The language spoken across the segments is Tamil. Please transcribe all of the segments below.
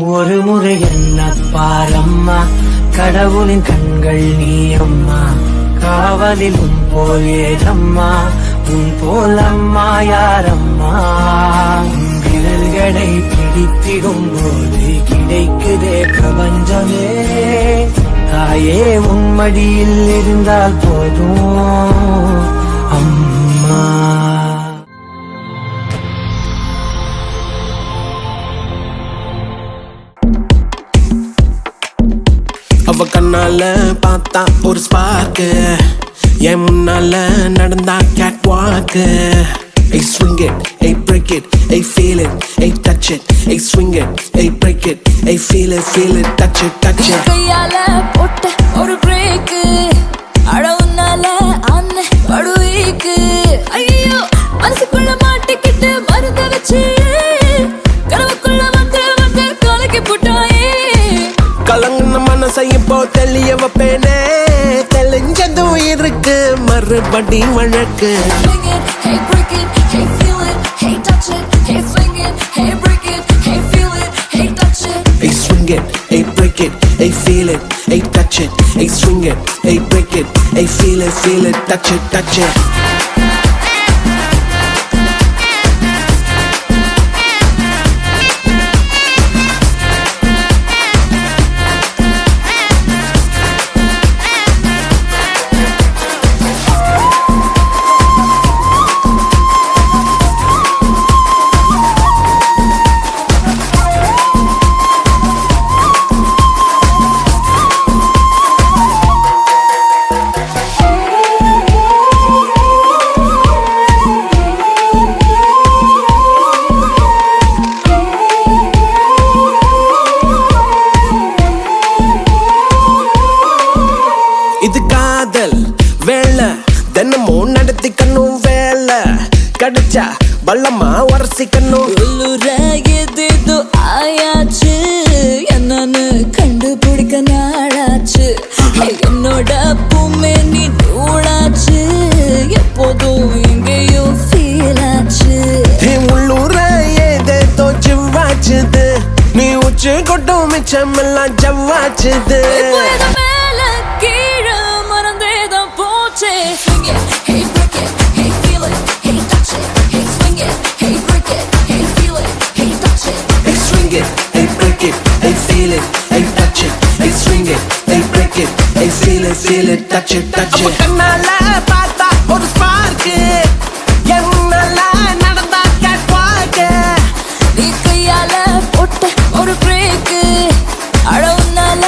ஒரு முறை என்ன பாரம்மா? கடவுளின் கண்கள் நீ அம்மா. காவலில் உன் போல் ஏதம்மா? உன் போல் அம்மா யாரம்மா? விரல்களை பிடித்திடும் போது கிடைக்குதே பிரபஞ்சமே. தாயே உன் மடியில் இருந்தால் போதும். அம்மா. முன்னால பார்த்தா ஒரு ஸ்பார்க்கு என் முன்னால நடந்தா catwalk I swing it I break it I feel it I touch it I swing it I break it I feel it feel it touch it touch it கையால போட்ட ஒரு பிரேக்கு அழகு touch it, hey swing it, hey break it, hey feel it, hey touch it. Hey swing it, hey break it, hey feel it, hey touch it, hey swing it, hey break it, hey feel it, feel it, touch it, touch it. உரசிக்கணும் உள்ளுர எதேதோ ஆயாச்சு. என்னன்னு கண்டுபிடிக்க நாளாச்சு. என்னோட பூமே நீ நூலாச்சு. எப்போதும் எங்கேயோ ஃபீல் ஆச்சு. என் உள்ளூர ஏதேதோ ஜிவ்வாச்சுது. நீ உச்சி கொட்டும் மிச்சம் எல்லாம் ஜவ்வாச்சுது feel it, feel it, touch it, touch it. கண்ணால பார்த்தா ஒரு ஸ்பார்க்கு என்னால நடந்தா கேட்வாக்கு நீ கையால போட்ட ஒரு பிரேக்கு அழவுனால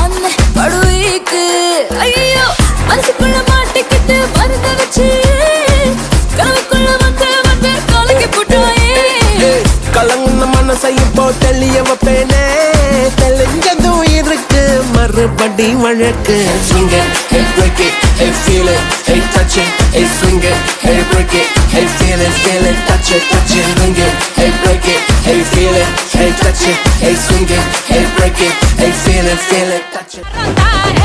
அண்ணன் படுவீக்கு ஐயோ மனசுக்குள்ள மாட்டிக்கிட்டு மருந்த வச்சு. படி வழக்கு swing it, hey break it, hey feel it, hey touch it, hey swing it, hey break it, hey feel it, feel it, touch it, touch it, swing it, hey break it, hey feel it, hey touch it, hey swing it, hey break it, hey feel it, feel it, touch it.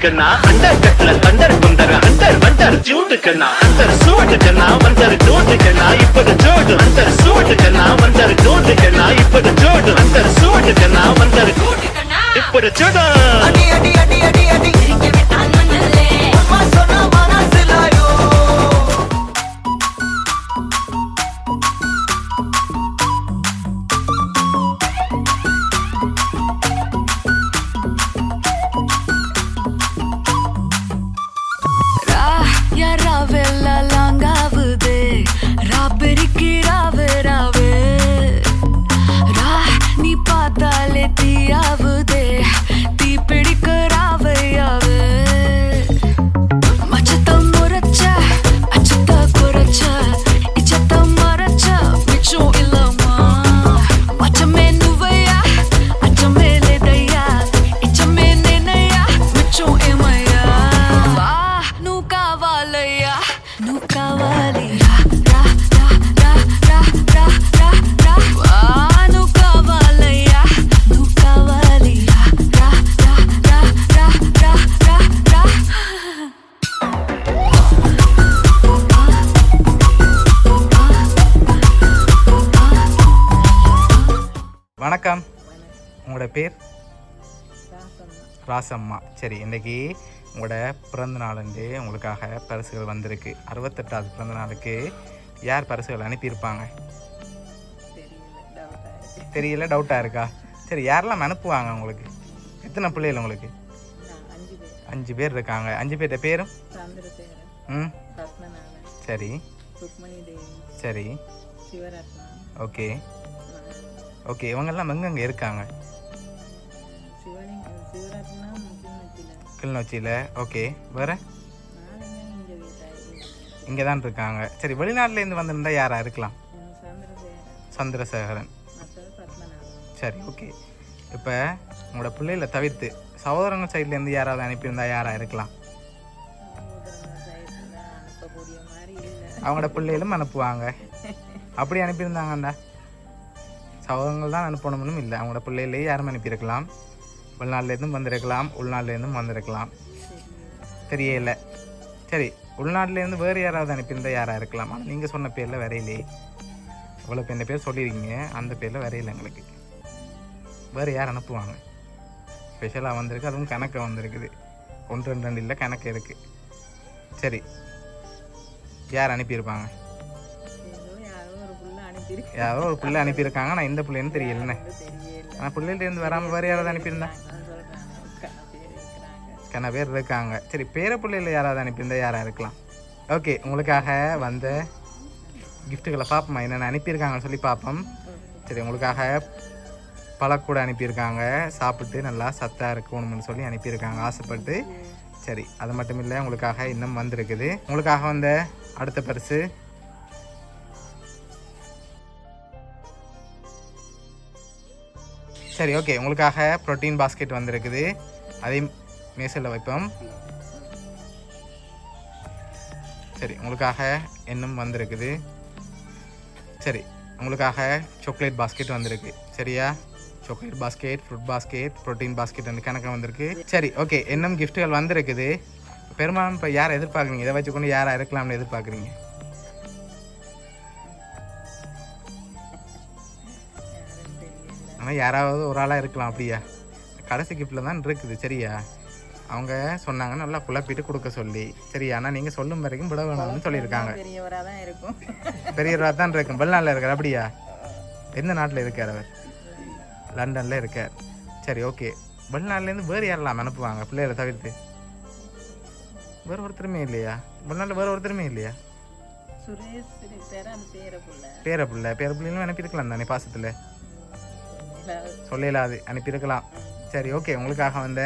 மூடுக்கண்ணா அண்டர் கட்டுல தண்டர் குண்டர் அண்டர் வண்டர் ஜூடுக்கண்ணா அண்டர் சூடுக்கண்ணா வண்டர் ஜோடுக்கண்ணா இப்பது ஜோடு அண்டர் சூடுக்கண்ணா வண்டர் ஜோடுக்கண்ணா இப்பது ஜோடு அண்டர் சூடுக்கண்ணா வண்டர் இப்பது ஜோடு அடி அடி அடி அடி அடி. வணக்கம். உங்களோட பேர்? ராசம்மா. சரி இன்னைக்கு உங்களோட பிறந்த நாளுண்டு உங்களுக்காக பரிசுகள் வந்திருக்கு. அறுபத்தெட்டாவது பிறந்த நாளுக்கு யார் பரிசுகள் அனுப்பியிருப்பாங்க? தெரியல டவுட்டாக இருக்கா? சரி யாரெல்லாம் அனுப்புவாங்க உங்களுக்கு? எத்தனை பிள்ளைகள் உங்களுக்கு? அஞ்சு பேர் இருக்காங்க. அஞ்சு பேர்ட்ட பேரும்? ம். சரி. சரி. ஓகே. ஓகே இவங்கெல்லாம் எங்கெங்கே இருக்காங்க? கிளிநொச்சியில். ஓகே வேறு? இங்கே தான் இருக்காங்க. சரி வெளிநாட்டிலேருந்து வந்திருந்தா யாரா இருக்கலாம்? சந்திரசேகரன். சரி ஓகே இப்போ உங்களோட பிள்ளைகளை தவிர்த்து சகோதரங்க சைட்லேருந்து யாராவது அனுப்பியிருந்தா யாரா இருக்கலாம்? அவங்களோட பிள்ளைகளும் அனுப்புவாங்க. அப்படி அனுப்பியிருந்தாங்கண்டா? சகோதரங்கள் தான் அனுப்பணும்னு இல்லை. அவங்களோட பிள்ளைகளே யாரும் அனுப்பியிருக்கலாம். வெளிநாட்டிலேருந்தும் வந்திருக்கலாம். உள்நாட்டிலேருந்தும் வந்திருக்கலாம். தெரியல. சரி உள்நாட்டிலேருந்து வேறு யாராவது அனுப்பியிருந்தால் யாராக இருக்கலாம். ஆனால் நீங்கள் சொன்ன பேரில் வரையிலே இவ்வளோ பெண்ண பேர் சொல்லியிருக்கீங்க. அந்த பேரில் வரையில எங்களுக்கு. வேறு யார் அனுப்புவாங்க? ஸ்பெஷலாக வந்திருக்கு. அதுவும் கணக்கு வந்திருக்குது. ஒன்று ரெண்டு ரெண்டு இல்லை கணக்கு இருக்குது சரி யார் அனுப்பியிருப்பாங்க? யாரோ ஒரு பிள்ளை அனுப்பியிருக்காங்க. நான் இந்த பிள்ளைன்னு தெரியலண்ணே. தெரியல. ஆனால் பிள்ளைகிட்டேருந்து வராமல் வேறு யாராவது அனுப்பியிருந்தா? கன பேர் இருக்காங்க. சரி பேர பிள்ளையில் யாராவது அனுப்பியிருந்தா யாராக இருக்கலாம்? ஓகே உங்களுக்காக வந்த கிஃப்ட்டுகளை பார்ப்போமா என்னென்ன அனுப்பியிருக்காங்கன்னு சொல்லி பார்ப்போம் சரி உங்களுக்காக பழக்கூட அனுப்பியிருக்காங்க. சாப்பிட்டு நல்லா சத்தாக இருக்கணும்னு சொல்லி அனுப்பியிருக்காங்க. ஆசைப்பட்டு. சரி அது மட்டும் இல்லை உங்களுக்காக இன்னும் வந்திருக்குது. உங்களுக்காக வந்த அடுத்த பரிசு சரி ஓகே உங்களுக்காக ப்ரோட்டீன் பாஸ்கெட் வந்திருக்குது. அதையும் மேசையில் வைப்போம். சரி உங்களுக்காக இன்னும் வந்திருக்குது. சரி உங்களுக்காக சாக்லேட் பாஸ்கெட் வந்திருக்கு. சரியா? Chocolate basket fruit basket protein basket அந்த கணக்காக வந்திருக்கு. சரி ஓகே இன்னும் கிஃப்ட்டுகள் வந்திருக்குது. பெரும்பாலும் இப்போ யாரை எதிர்பார்க்குறீங்க? இதை வச்சுக்கொண்டு யாரை இருக்கலாம்னு எதிர்பார்க்குறீங்க? ஆனால் யாராவது ஒரு ஆளாக இருக்கலாம் அப்படியா? கடைசி கிஃப்டில் தான் இருக்குது சரியா? அவங்க சொன்னாங்க நல்லா குழப்பிட்டு கொடுக்க சொல்லி சரியா? ஆனால் நீங்கள் சொல்லும் வரைக்கும் விட வேணாம்னு சொல்லியிருக்காங்க. பெரியவராக தான் இருக்கும். பெரியவராக தான் இருக்கும். வெளிநாட்டில் இருக்கார் அப்படியா? எந்த நாட்டில் இருக்கார் அவர்? லண்டனில் இருக்கார். சரி ஓகே. வெளிநாட்டிலேருந்து வேறு யாரெல்லாம் அனுப்புவாங்க பிள்ளைகளை தவிர்த்து? வேறு ஒருத்தருமே இல்லையா? வெளிநாட்டில் வேறு ஒருத்தருமே இல்லையா? பேர் புள்ள பேர பிள்ளை பேர பிள்ளைங்களும் அனுப்பியிருக்கலாம் தானே பாசத்தில்? சொல்லலாது அனுப்பியிருக்கலாம். சரி ஓகே உங்களுக்காக வந்த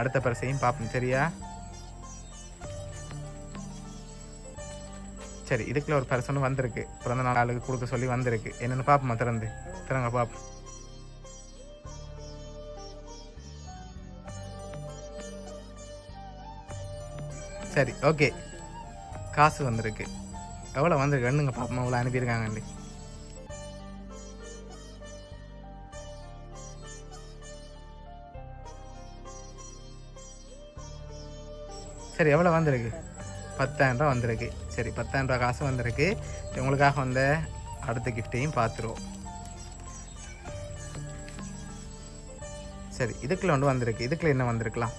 அடுத்த பரிசையும் பார்ப்போம் சரியா? சரி இதுக்குள்ள ஒரு பரிசனும் வந்திருக்கு. பிறந்த நாள் ஆளுக்கு கொடுக்க சொல்லி வந்திருக்கு. என்னென்னு பார்ப்போமா திறந்து? திறங்க பார்ப்போம். சரி ஓகே. காசு வந்திருக்கு. எவ்வளோ வந்திருக்கு? ரெண்டுங்க பார்ப்போமா இவ்வளோ அனுப்பியிருக்காங்கண்டி சரி எவ்வளோ வந்திருக்கு? பத்தாயிரரூபா வந்திருக்கு. சரி பத்தாயிரரூபா காசு வந்திருக்கு. உங்களுக்காக வந்த அடுத்த கிஃப்ட்டையும் பார்த்துருவோம். சரி இதுக்குள்ள ஒன்று வந்திருக்கு. இதுக்குள்ள என்ன வந்திருக்கலாம்?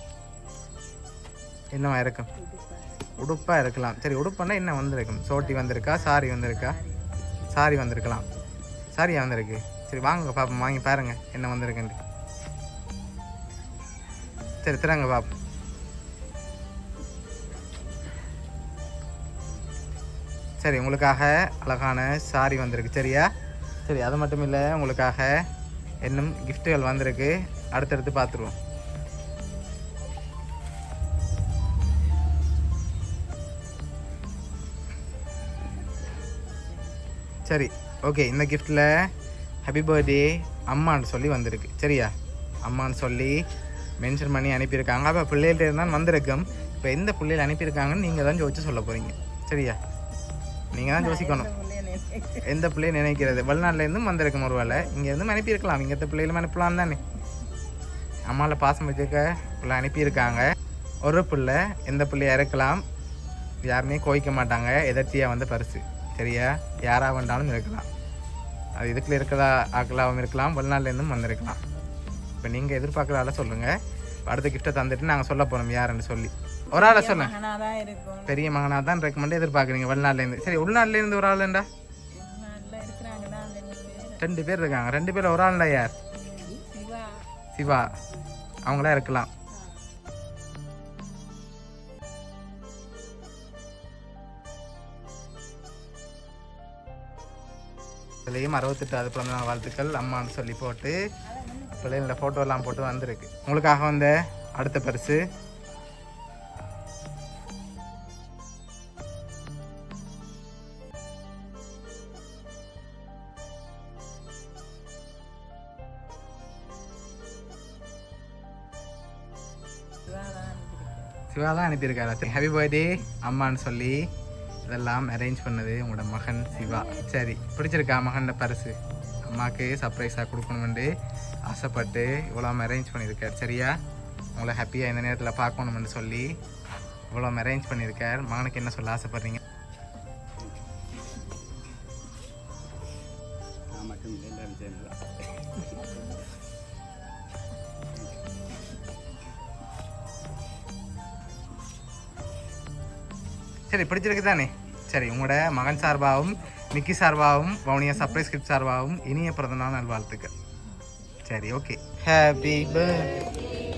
என்னவா இருக்கும்? உடுப்பாக இருக்கலாம். சரி உடுப்புன்னா என்ன வந்திருக்கும்? சோட்டி வந்திருக்கா? சாரி வந்திருக்கா? சாரி வந்திருக்கலாம். சாரியா வந்திருக்கு? சரி வாங்க பாப்போம். வாங்கி பாருங்கள் என்ன வந்திருக்குன்ட்டு. சரி திறங்க பாப்போம். சரி உங்களுக்காக அழகான சாரி வந்திருக்கு சரியா? சரி அது மட்டும் இல்லை உங்களுக்காக இன்னும் கிஃப்ட்டுகள் வந்திருக்கு. அடுத்தடுத்து பார்த்துருவோம் சரி ஓகே இந்த கிஃப்ட்டில் ஹாப்பி பர்த்டே அம்மான்னு சொல்லி வந்திருக்கு சரியா? அம்மான்னு சொல்லி மென்ஷன் பண்ணி அனுப்பியிருக்காங்க. அப்போ பிள்ளைகள்ட்ட இருந்தால் வந்திருக்கும். இப்போ எந்த பிள்ளைகள் அனுப்பியிருக்காங்கன்னு நீங்கள் தான் ஜோதிச்சு சொல்ல போகிறீங்க சரியா? நீங்கள் தான் யோசிக்கணும். எந்த பிள்ளையை நினைக்கிறது? வெளிநாட்டிலேருந்தும் வந்திருக்கும் ஒரு வேலை இங்கேருந்து அனுப்பியிருக்கலாம் இங்கே பிள்ளைகளும் அனுப்பலாம் தானே. அம்மாவில் பாசம் வச்சுக்க பிள்ளை அனுப்பியிருக்காங்க. ஒரு பிள்ளை எந்த பிள்ளையா இருக்கலாம். யாருமே கோவிக்க மாட்டாங்க. எதர்ச்சியாக வந்த பரிசு. சரியா? யாராக வேண்டாலும் இருக்கலாம். அது இதுக்குள்ள இருக்கிறதா ஆக்களாகவும் இருக்கலாம். வெளிநாட்டிலேருந்தும் வந்திருக்கலாம். இப்போ நீங்கள் எதிர்பார்க்குறால சொல்லுங்கள் அடுத்த கிஃப்ட்டை தந்துட்டு நாங்கள் சொல்ல போகிறோம் யாருன்னு சொல்லி. ஒரு ஆளை சொல்லுங்க பெரிய மகனாக தான் ரெக்கமெண்ட் எதிர்பார்க்குறீங்க வெளிநாட்டிலேருந்து. சரி உள்நாட்டிலேருந்து ஒரு ஆளுண்டா ரெண்டு பேர். இருக்காங்க. ரெண்டு பேர் ஒரு ஆள்ல யார்? சிவா. சிவா. அவங்களா இருக்கலாம். இதுலேயும் அறுபத்தெட்டாவது பிறந்த நாள் வாழ்த்துக்கள். அம்மான்னு சொல்லி போட்டு பிள்ளைங்கள ஃபோட்டோலாம் போட்டு வந்திருக்கு. உங்களுக்காக வந்த அடுத்த பரிசு. சிவா தான் அனுப்பியிருக்காரு ஹாப்பி பர்த்டே அம்மான்னு சொல்லி இதெல்லாம் அரேஞ்ச் பண்ணது உங்களோட மகன் சிவா. சரி பிடிச்சிருக்கா மகன் பரிசு? அம்மாவுக்கு சர்ப்ரைஸாக கொடுக்கணுமெண்டு ஆசைப்பட்டு இவ்வளோ அரேஞ்ச் பண்ணியிருக்கார். சரியா? உங்களை ஹாப்பியாக இந்த நேரத்தில் பார்க்கணுமென்னு சொல்லி இவ்வளோ அரேஞ்ச் பண்ணியிருக்கார். மகனுக்கு என்ன சொல்ல ஆசைப்பட்றீங்க? சரி பிடிச்சிருக்கு தானே? சரி உங்களோட மகன் சார்பாகவும் நிக்கி சார்பாகவும் வவுனியா சர்ப்ரைஸ் கிஃப்ட் சார்பாகவும் இனிய பிறந்தநாள் நல்வாழ்த்துக்கள். சரி ஓகே. Happy birthday